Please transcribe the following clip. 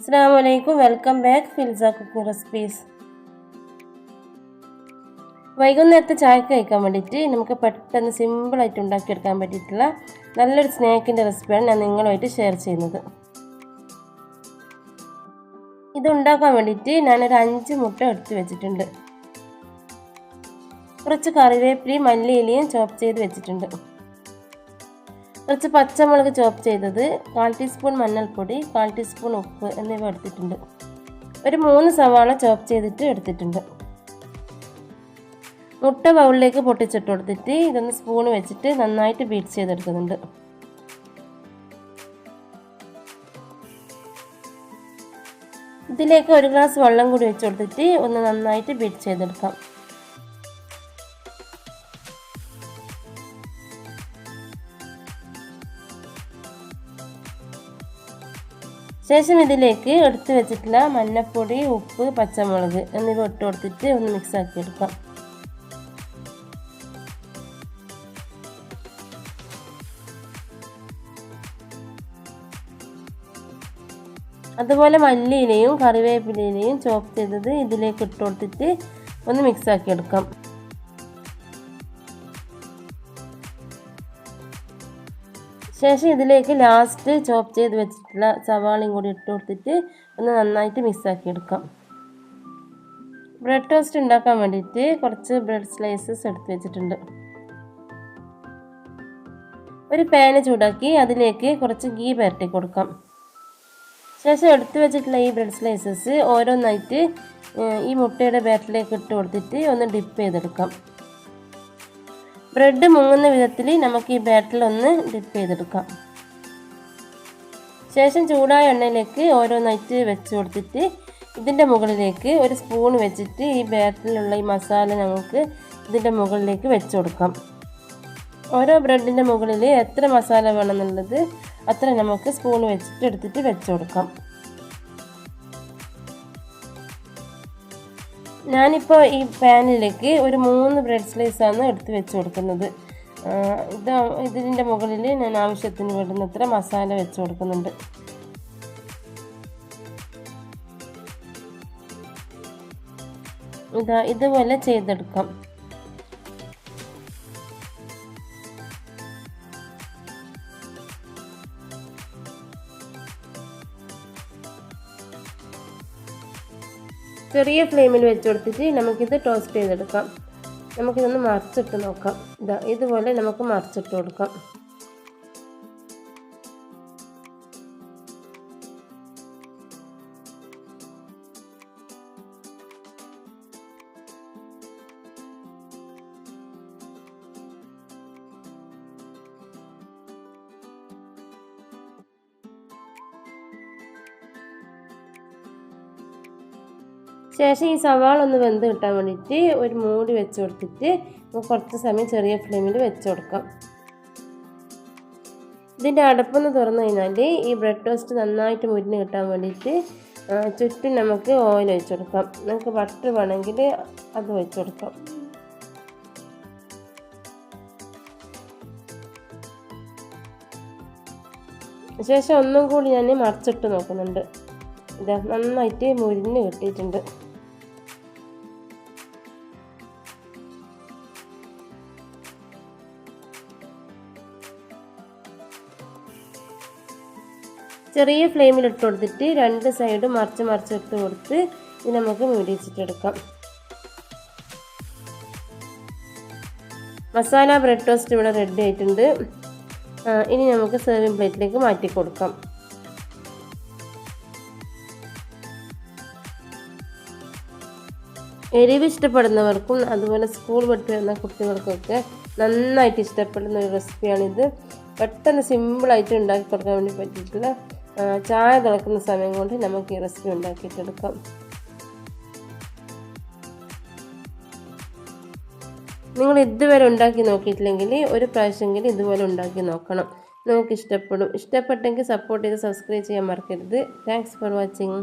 അസ്സാം വലൈക്കും welcome back ഫിൽസ cooking recipes. വൈകുന്നേരത്തെ ചായക്ക് കഴിക്കാൻ വേണ്ടിയിട്ട് നമുക്ക് പെട്ടെന്ന് സിമ്പിളായിട്ട് ഉണ്ടാക്കിയെടുക്കാൻ പറ്റിയിട്ടുള്ള നല്ലൊരു സ്നാക്കിന്റെ റെസിപ്പിയാണ് ഞാൻ നിങ്ങളുമായിട്ട് ഷെയർ ചെയ്യുന്നത്. ഇതുണ്ടാക്കാൻ വേണ്ടിയിട്ട് ഞാനൊരു അഞ്ച് മുട്ട എടുത്തു വെച്ചിട്ടുണ്ട്. കുറച്ച് കറിവേപ്പിലയും മല്ലിയിലയും ചോപ്പ് ചെയ്ത് വെച്ചിട്ടുണ്ട്. കുറച്ച് പച്ചമുളക് ചോപ്പ് ചെയ്തത് കാൽ ടീസ്പൂൺ മഞ്ഞൾപ്പൊടി കാൽ ടീസ്പൂൺ ഉപ്പ് എന്നിവ എടുത്തിട്ടുണ്ട്. ഒരു മൂന്ന് സവാള ചോപ്പ് ചെയ്തിട്ട് എടുത്തിട്ടുണ്ട്. മുട്ട ബൗളിലേക്ക് പൊട്ടിച്ചിട്ട് കൊടുത്തിട്ട് ഇതൊന്ന് സ്പൂൺ വെച്ചിട്ട് നന്നായിട്ട് ബീറ്റ് ചെയ്തെടുക്കുന്നുണ്ട്. ഇതിലേക്ക് ഒരു ഗ്ലാസ് വെള്ളം കൂടി വെച്ച് കൊടുത്തിട്ട് ഒന്ന് നന്നായിട്ട് ബീറ്റ് ചെയ്തെടുക്കാം. ശേഷം ഇതിലേക്ക് എടുത്തു വെച്ചിട്ടുള്ള മഞ്ഞപ്പൊടി ഉപ്പ് പച്ചമുളക് എന്നിവ ഇട്ട് കൊടുത്തിട്ട് ഒന്ന് മിക്സ് ആക്കി എടുക്കാം. അതുപോലെ മല്ലിയിലയും കറിവേപ്പിലയിലയും ചോപ്പ് ചെയ്തത് ഇതിലേക്ക് ഇട്ട് കൊടുത്തിട്ട് ഒന്ന് മിക്സ് ആക്കി എടുക്കാം. ശേഷം ഇതിലേക്ക് ലാസ്റ്റ് ചോപ്പ് ചെയ്ത് വെച്ചിട്ടുള്ള സവാളയും കൂടി ഇട്ട് കൊടുത്തിട്ട് ഒന്ന് നന്നായിട്ട് മിക്സാക്കി എടുക്കാം. ബ്രെഡ് ടോസ്റ്റ് ഉണ്ടാക്കാൻ വേണ്ടിയിട്ട് കുറച്ച് ബ്രെഡ് സ്ലൈസസ് എടുത്ത് വെച്ചിട്ടുണ്ട്. ഒരു പാന് ചൂടാക്കി അതിലേക്ക് കുറച്ച് ഗീ പുരട്ടി കൊടുക്കാം. ശേഷം എടുത്ത് വെച്ചിട്ടുള്ള ഈ ബ്രെഡ് സ്ലൈസസ് ഓരോന്നായിട്ട് ഈ മുട്ടയുടെ ബാറ്റിലേക്ക് ഇട്ട് കൊടുത്തിട്ട് ഒന്ന് ഡിപ്പ് ചെയ്തെടുക്കാം. ബ്രെഡ് മുങ്ങുന്ന വിധത്തിൽ നമുക്ക് ഈ ബാറ്ററിൽ ഒന്ന് ഡിപ്പ് ചെയ്തെടുക്കാം. ശേഷം ചൂടായ എണ്ണയിലേക്ക് ഓരോന്നായിട്ട് വെച്ച് കൊടുത്തിട്ട് ഇതിന്റെ മുകളിലേക്ക് ഒരു സ്പൂൺ വെച്ചിട്ട് ഈ ബാറ്ററിലുള്ള ഈ മസാല നമുക്ക് ഇതിന്റെ മുകളിലേക്ക് വെച്ച് കൊടുക്കാം. ഓരോ ബ്രെഡിന്റെ മുകളിൽ എത്ര മസാല വേണമെന്നുള്ളത് അത്ര നമുക്ക് സ്പൂൺ വെച്ചിട്ട് എടുത്തിട്ട് വെച്ച് കൊടുക്കാം. ഞാനിപ്പോൾ ഈ പാനിലേക്ക് ഒരു മൂന്ന് ബ്രെഡ് സ്ലൈസാണ് എടുത്ത് വെച്ച് കൊടുക്കുന്നത്. ഇത് ഇതിന്റെ മുകളിൽ ഞാൻ ആവശ്യത്തിന് വേണ്ടുന്നത്ര മസാല വെച്ച് കൊടുക്കുന്നുണ്ട്. ഇതാ ഇതുപോലെ ചെയ്തെടുക്കാം. ചെറിയ ഫ്ലെയിമിൽ വെച്ച് കൊടുത്തിട്ട് നമുക്കിത് ടോസ്റ്റ് ചെയ്തെടുക്കാം. നമുക്കിതൊന്ന് മറിച്ചിട്ട് നോക്കാം. ഇതാ ഇതുപോലെ നമുക്ക് മറിച്ചിട്ട് കൊടുക്കാം. ശേഷം ഈ സവാള ഒന്ന് വെന്ത് കിട്ടാൻ വേണ്ടിയിട്ട് ഒരു മൂടി വെച്ച് കൊടുത്തിട്ട് നമുക്ക് കുറച്ച് സമയം ചെറിയ ഫ്ലെയിമിൽ വെച്ച് കൊടുക്കാം. ഇതിന്റെ അടപ്പൊന്ന് തുറന്നു കഴിഞ്ഞാൽ ഈ ബ്രെഡ് ടോസ്റ്റ് നന്നായിട്ട് മുരിഞ്ഞ് കിട്ടാൻ വേണ്ടിയിട്ട് ചുറ്റും നമുക്ക് ഓയിൽ ഒഴിച്ചു കൊടുക്കാം. നമുക്ക് ബട്ടർ വേണമെങ്കിൽ അത് ഒഴിച്ച് കൊടുക്കാം. ശേഷം ഒന്നും കൂടി ഞാൻ മറിച്ചിട്ട് നോക്കുന്നുണ്ട്. ഇതാ നന്നായിട്ട് മുരിഞ്ഞ് കിട്ടിയിട്ടുണ്ട്. ചെറിയ ഫ്ലെയിമിൽ ഇട്ട് കൊടുത്തിട്ട് രണ്ട് സൈഡും മറിച്ച് മറിച്ച് എടുത്ത് കൊടുത്ത് ഇത് നമുക്ക് മൂടിച്ചിട്ടെടുക്കാം മസാല ബ്രെഡ് ടോസ്റ്റ് ഇവിടെ റെഡി ആയിട്ടുണ്ട്. ഇനി നമുക്ക് സെർവിങ് പ്ലേറ്റിലേക്ക് മാറ്റി കൊടുക്കാം. എരിവ് ഇഷ്ടപ്പെടുന്നവർക്കും അതുപോലെ സ്കൂൾ വിട്ട് വരുന്ന കുട്ടികൾക്കൊക്കെ നന്നായിട്ട് ഇഷ്ടപ്പെടുന്ന ഒരു റെസിപ്പിയാണിത് പെട്ടെന്ന് സിമ്പിളായിട്ട് ഉണ്ടാക്കി കൊടുക്കാൻ വേണ്ടി പറ്റിയിട്ടുള്ള ചായ തിളക്കുന്ന സമയം കൊണ്ട് നമുക്ക് ഈ റെസിപ്പി ഉണ്ടാക്കിയിട്ടെടുക്കാം. നിങ്ങൾ ഇതുവരെ ഉണ്ടാക്കി നോക്കിയിട്ടില്ലെങ്കിൽ ഒരു പ്രാവശ്യമെങ്കിലും ഇതുപോലെ ഉണ്ടാക്കി നോക്കണം. നിങ്ങൾക്ക് ഇഷ്ടപ്പെടും ഇഷ്ടപ്പെട്ടെങ്കിൽ സപ്പോർട്ട് ചെയ്ത് സബ്സ്ക്രൈബ് ചെയ്യാൻ മറക്കരുത്. Thanks for watching